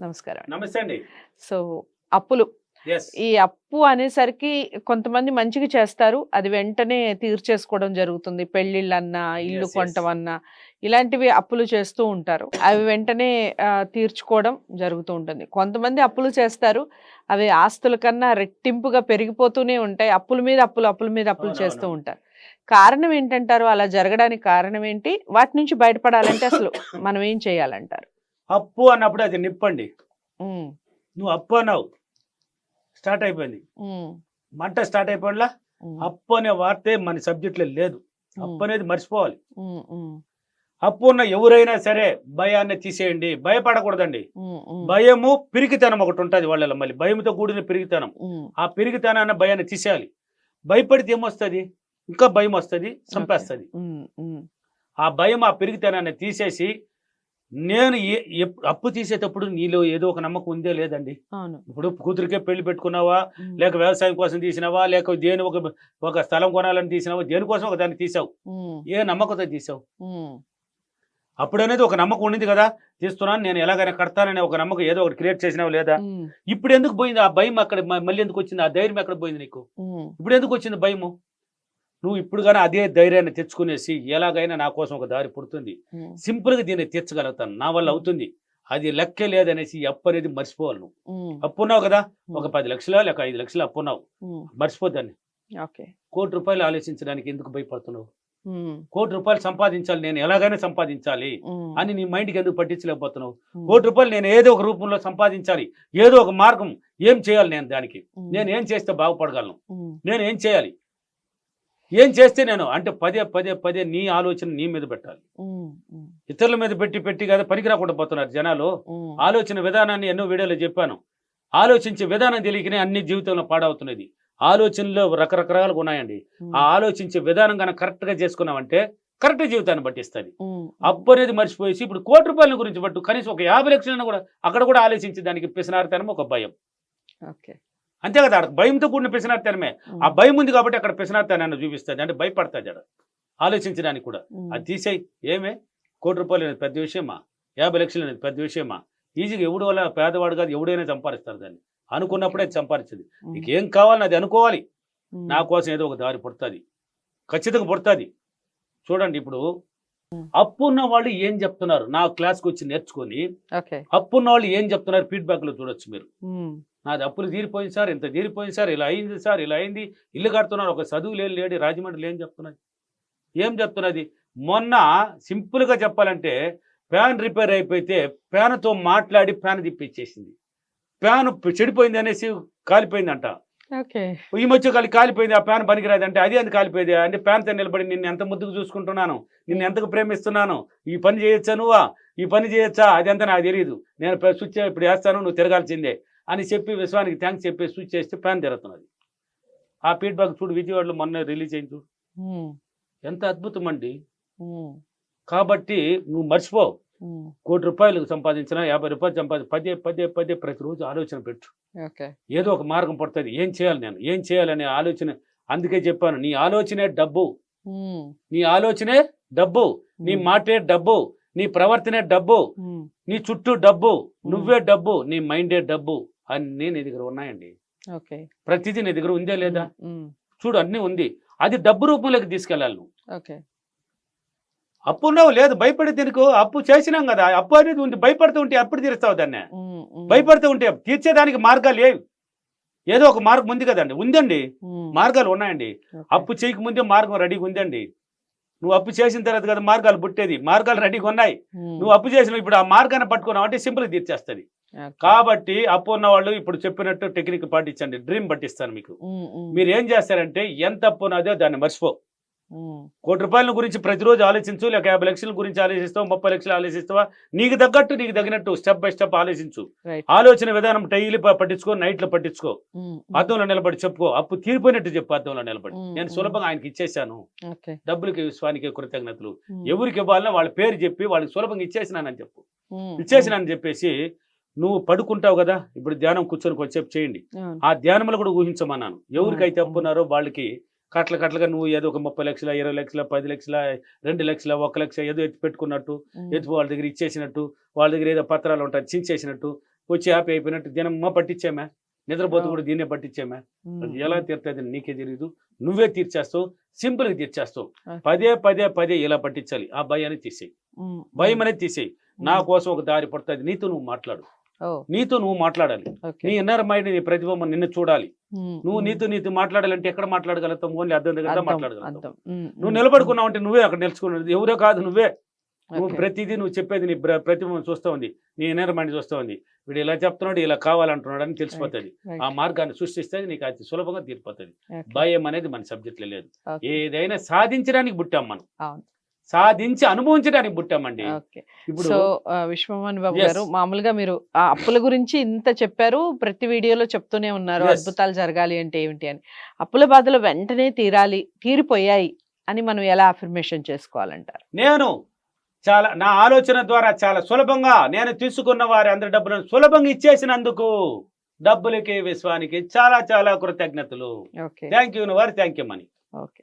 నమస్కారం నమస్తే అండి. సో అప్పులు. ఈ అప్పు అనేసరికి కొంతమంది మంచిగా చేస్తారు. అది వెంటనే తీర్చేసుకోవడం జరుగుతుంది. పెళ్ళిళ్ళన్నా ఇల్లు. కొనటమన్నా ఇలాంటివి అప్పులు చేస్తూ ఉంటారు. అవి వెంటనే తీర్చుకోవడం జరుగుతూ ఉంటుంది. కొంతమంది అప్పులు చేస్తారు. అవి ఆస్తుల కన్నా రెట్టింపుగా పెరిగిపోతూనే ఉంటాయి. అప్పుల మీద అప్పులు అప్పుల మీద అప్పులు. చేస్తూ ఉంటారు. కారణం ఏంటంటారు? అలా జరగడానికి కారణం ఏంటి? వాటి నుంచి బయటపడాలంటే అసలు మనం ఏం చేయాలంటారు? అప్పు అన్నప్పుడు అది నిప్పండి. నువ్వు అప్పు అన్నావు. స్టార్ట్ అయిపోయింది. మంట స్టార్ట్ అయిపోయినలా అప్పు అనే వార్తే మన సబ్జెక్ట్లో లేదు. అప్పు అనేది మర్చిపోవాలి. అప్పు ఉన్న ఎవరైనా సరే భయాన్ని తీసేయండి. భయపడకూడదండి. భయము పిరికితనం ఒకటి ఉంటుంది వాళ్ళలో మళ్ళీ. భయంతో కూడిన పిరికితనం. ఆ పిరికితనాన్ని భయాన్ని తీసేయాలి. భయపడితే ఏమొస్తుంది? ఇంకా భయం వస్తుంది చంపేస్తుంది. ఆ భయం ఆ పెరిగితనాన్ని తీసేసి నేను అప్పు తీసేటప్పుడు నీలో ఏదో ఒక నమ్మకం ఉందే లేదండి. ఇప్పుడు కూతురికే పెళ్ళి పెట్టుకున్నావా? లేక వ్యవసాయం కోసం తీసినావా? లేక దేని ఒక ఒక స్థలం కొనాలని తీసినావా? దేనికోసం ఒక దాన్ని తీసావు? ఏ నమ్మకంతో తీసావు? అప్పుడు అనేది ఒక నమ్మకం ఉండింది కదా? తీస్తున్నాను నేను ఎలాగైనా కడతాననే ఒక నమ్మకం ఏదో ఒకటి క్రియేట్ చేసినావు లేదా? ఇప్పుడు ఎందుకు పోయింది ఆ భయం అక్కడ మళ్ళీ ఎందుకు వచ్చింది? ఆ ధైర్యం ఎక్కడ పోయింది నీకు? ఇప్పుడు ఎందుకు వచ్చింది భయము? నువ్వు ఇప్పుడు కానీ అదే ధైర్యాన్ని తెచ్చుకునేసి ఎలాగైనా నా కోసం ఒక దారి పుడుతుంది. సింపుల్గా దీన్ని తీర్చగలుగుతాను నా వల్ల అవుతుంది. అది లెక్కే లేదనేసి అప్పు అనేది మర్చిపోవాలి నువ్వు. ఉమ్, అప్పు ఉన్నావు కదా ఒక పది లక్షల లేక ఐదు లక్షలు అప్పు ఉన్నావు ఉమ్, మర్చిపోద్దాన్ని కోటి రూపాయలు ఆలోచించడానికి ఎందుకు భయపడుతున్నావు? కోటి రూపాయలు సంపాదించాలి. నేను ఎలాగైనా సంపాదించాలి అని నీ మైండ్కి ఎందుకు పట్టించలేకపోతున్నావు? కోటి రూపాయలు నేను ఏదో ఒక రూపంలో సంపాదించాలి. ఏదో ఒక మార్గం. ఏం చేయాలి నేను దానికి? నేను ఏం చేస్తే బాగుపడగలను? నేను ఏం చేయాలి? ఏం చేస్తే నేను? అంటే పదే పదే పదే నీ ఆలోచన నీ మీద పెట్టాలి. ఇతరుల మీద పెట్టి పెట్టి కదా పనికి రాకుండా పోతున్నారు జనాలు. ఆలోచన విధానాన్ని ఎన్నో వీడియోలో చెప్పాను. ఆలోచించే విధానం తెలియకనే అన్ని జీవితంలో పాడవుతున్నది. ఆలోచనలో రకరకాలుగా ఉన్నాయండి. ఆ ఆలోచించే విధానం కనుక కరెక్ట్గా చేసుకున్నామంటే కరెక్ట్ జీవితాన్ని పట్టిస్తుంది. అప్పు అనేది మర్చిపోయేసి ఇప్పుడు కోటి రూపాయల గురించి పట్టు. కనీసం ఒక యాభై లక్షలను కూడా అక్కడ కూడా ఆలోచించి దానికి పిసినారితనం ఒక భయం. ఓకే. అంతే కదా భయంతో కూడిన పిసినారితనమే ఉమ్, ఆ భయం ఉంది కాబట్టి అక్కడ పిసినారితనాన్ని చూపిస్తుంది అంటే భయపడతాడు ఆడ ఆలోచించడానికి కూడా. అది తీసేయి. ఏమే? కోటి రూపాయలు అనేది పెద్ద విషయమా? యాభై లక్షలు అనేది పెద్ద విషయమా? ఈజీగా ఎవడు వల్ల పేదవాడు కాదు ఎవడైనా సంపాదిస్తారు దాన్ని. అనుకున్నప్పుడే సంపాదించదు. నీకు ఏం కావాలని అది అనుకోవాలి. నా కోసం ఏదో ఒక దారి పుడుతుంది. ఖచ్చితంగా పుడుతుంది. చూడండి ఇప్పుడు. అప్పు ఉన్న వాళ్ళు ఏం చెప్తున్నారు? నా క్లాస్కి వచ్చి నేర్చుకొని ఓకే. అప్పు ఉన్న వాళ్ళు ఏం చెప్తున్నారు? ఫీడ్బ్యాక్లో చూడొచ్చు మీరు. నాది అప్పులు తీరిపోయింది సార్ ఇంత తీరిపోయింది సార్ ఇలా అయింది సార్ ఇలా అయింది. ఇల్లు కడుతున్నారు ఒక చదువు లేని లేడి రాజమండ్రిలో ఏం చెప్తున్నది? ఏం చెప్తున్నది? మొన్న సింపుల్గా చెప్పాలంటే ఫ్యాన్ రిపేర్ అయిపోతే ఫ్యాన్తో మాట్లాడి ఫ్యాన్ తిప్పించేసింది ఫ్యాన్ చెడిపోయింది అనేసి కాలిపోయిందంట. ఈ మధ్య కాలి కాలిపోయింది ఆ ఫ్యాన్ పనికిరాదు అంటే అది అది కాలిపోయింది? అంటే ఫ్యాన్తో నిలబడి నిన్ను ఎంత ముద్దుకు చూసుకుంటున్నాను? నిన్ను ఎంతకు ప్రేమిస్తున్నాను? ఈ పని చేయొచ్చా నువ్వా? ఈ పని చేయొచ్చా? అది అంతా నాకు తెలియదు నేను స్విచ్ ఇప్పుడు వేస్తాను నువ్వు తిరగాల్సిందే. అని చెప్పి విశ్వానికి థ్యాంక్స్ చెప్పి స్విచ్ చేస్తే ఫ్యాన్ తిరుగుతున్నది. ఆ ఫీడ్బ్యాక్ చూడు విజయవాడలో మొన్న రిలీజ్ అయింది చూడు. ఎంత అద్భుతం అండి. కాబట్టి నువ్వు మర్చిపో కోటి రూపాయలు సంపాదించినా యాభై రూపాయలు సంపాది పదే పదే పదే ప్రతిరోజు ఆలోచన పెట్టు. ఏదో ఒక మార్గం పడుతుంది. ఏం చేయాలి నేను? ఏం చేయాలనే ఆలోచన. అందుకే చెప్పాను నీ ఆలోచనే డబ్బు. నీ ఆలోచనే డబ్బు. నీ మాటే డబ్బు. నీ ప్రవర్తనే డబ్బు. నీ చుట్టూ డబ్బు. నువ్వే డబ్బు. నీ మైండే డబ్బు. అన్నీ నీ దగ్గర ఉన్నాయండి. ప్రతిదీ నీ దగ్గర ఉందే లేదా? చూడు అన్నీ ఉంది. అది డబ్బు రూపంలోకి తీసుకెళ్ళాలి నువ్వు. అప్పు ఉన్నావు లేదు? భయపడి తినుకో అప్పు చేసినాం కదా అప్పు అనేది ఉంది. భయపడుతూ ఉంటే అప్పుడు తీరుస్తావు దాన్ని. భయపడుతూ ఉంటే తీర్చేదానికి మార్గాలు ఏవి? ఏదో ఒక మార్గం ఉంది కదండి. ఉందండి. మార్గాలు ఉన్నాయండి. అప్పు చేయకముందే మార్గం రెడీగా ఉందండి. నువ్వు అప్పు చేసిన తర్వాత కదా మార్గాలు పుట్టేది. మార్గాలు రెడీగా ఉన్నాయి. నువ్వు అప్పు చేసిన ఇప్పుడు ఆ మార్గాన్ని పట్టుకున్నావు అంటే సింపుల్ తీర్చేస్తుంది. కాబట్టి అప్పు ఉన్న వాళ్ళు ఇప్పుడు చెప్పినట్టు టెక్నిక్ పాటించండి. డ్రీమ్ పట్టిస్తాను మీకు. మీరు ఏం చేస్తారంటే ఎంత అప్పు ఉన్నదో దాన్ని మర్చిపో. కోటి రూపాయల గురించి ప్రతిరోజు ఆలోచించు లేక యాభై లక్షల గురించి ఆలోచిస్తావు ముప్పై లక్షలు ఆలోచిస్తావా? నీకు తగ్గట్టు నీకు తగినట్టు స్టెప్ బై స్టెప్ ఆలోచించు. ఆలోచన విధానం డైలీ పట్టించుకో నైట్లో పట్టించుకో. అద్దంలో నిలబడి చెప్పుకో. అప్పు తీరిపోయినట్టు చెప్పు అద్దంలో నిలబడి. నేను సులభంగా ఆయనకి ఇచ్చేసాను డబ్బులకి విశ్వానికి కృతజ్ఞతలు. ఎవరికి ఇవ్వాలన్నా వాళ్ళ పేరు చెప్పి వాళ్ళకి సులభంగా ఇచ్చేసినానని చెప్పు. ఇచ్చేసినానని చెప్పేసి నువ్వు పడుకుంటావు కదా ఇప్పుడు ధ్యానం కూర్చొని కొంచెంసేపు చేయండి. ఆ ధ్యానంలో కూడా ఊహించమన్నాను. ఎవరికైతే. అప్పున్నారో వాళ్ళకి కట్ల కట్లగా నువ్వు ఏదో ఒక ముప్పై లక్షల ఇరవై లక్షల పది లక్షల రెండు లక్షల ఒక లక్ష ఏదో ఎత్తి పెట్టుకున్నట్టు ఎత్తి వాళ్ళ దగ్గర ఇచ్చేసినట్టు వాళ్ళ దగ్గర ఏదో పత్రాలు ఉంటాయి చించేసినట్టు వచ్చి హ్యాపీ అయిపోయినట్టు దినమ్మ పట్టించామా. నిద్రపోతూ. కూడా దీన్నే పట్టించామా. అది ఎలా తీరుతుంది నీకే తెలియదు నువ్వే తీర్చేస్తావు సింపుల్గా తీర్చేస్తావు. పదే పదే పదే ఇలా పట్టించాలి. ఆ భయాన్ని తీసేయి. భయం అనేది తీసేయి. నా కోసం ఒక దారి పడుతుంది. నీతో నువ్వు మాట్లాడు. నీతో నువ్వు మాట్లాడాలి. నీ ఇన్నర్ మైండ్ నీ ప్రతిబింబం నిన్ను చూడాలి. నువ్వు నీతో నీతో మాట్లాడాలంటే ఎక్కడ మాట్లాడగలుగుతావు ఓన్లీ అర్థం దగ్గర మాట్లాడగలుగుతావు నువ్వు నిలబడుకున్నావు అంటే నువ్వే అక్కడ నిలుచుకున్నది ఎవరో కాదు నువ్వే. నువ్వు. ప్రతిదీ నువ్వు చెప్పేది నీ ప్ర- ప్రతిబింబం చూస్తూ ఉంది. నీ ఇన్నర్ మైండ్ చూస్తూ ఉంది. వీడు ఇలా చెప్తున్నాడు ఇలా కావాలంటున్నాడు అని తెలిసిపోతుంది. ఆ మార్గాన్ని సృష్టిస్తే నీకు అతి సులభంగా తీరిపోతుంది. భయం అనేది మన సబ్జెక్ట్లో లేదు. ఏదైనా సాధించడానికి పుట్టాం మనం. సాధించి అనుభవించడానికి పుట్టామండి. ఇప్పుడు సో విశ్వమోహన్ బాబు. గారు మామూలుగా మీరు ఆ అప్పుల గురించి ఇంత చెప్పారు ప్రతి వీడియోలో చెప్తూనే ఉన్నారు. అద్భుతాలు జరగాలి అంటే ఏమిటి అని. అప్పుల బాధలు వెంటనే తీరాలి తీరిపోయాయి అని మనం ఎలా అఫర్మేషన్ చేసుకోవాలంటారు? నేను చాలా నా ఆలోచన ద్వారా చాలా సులభంగా నేను తీసుకున్న వారి అందరి డబ్బులను సులభంగా ఇచ్చేసినందుకు డబ్బులకి విశ్వానికి చాలా చాలా కృతజ్ఞతలు. థ్యాంక్ యూ వారు థ్యాంక్ యూ మనీ ఓకే.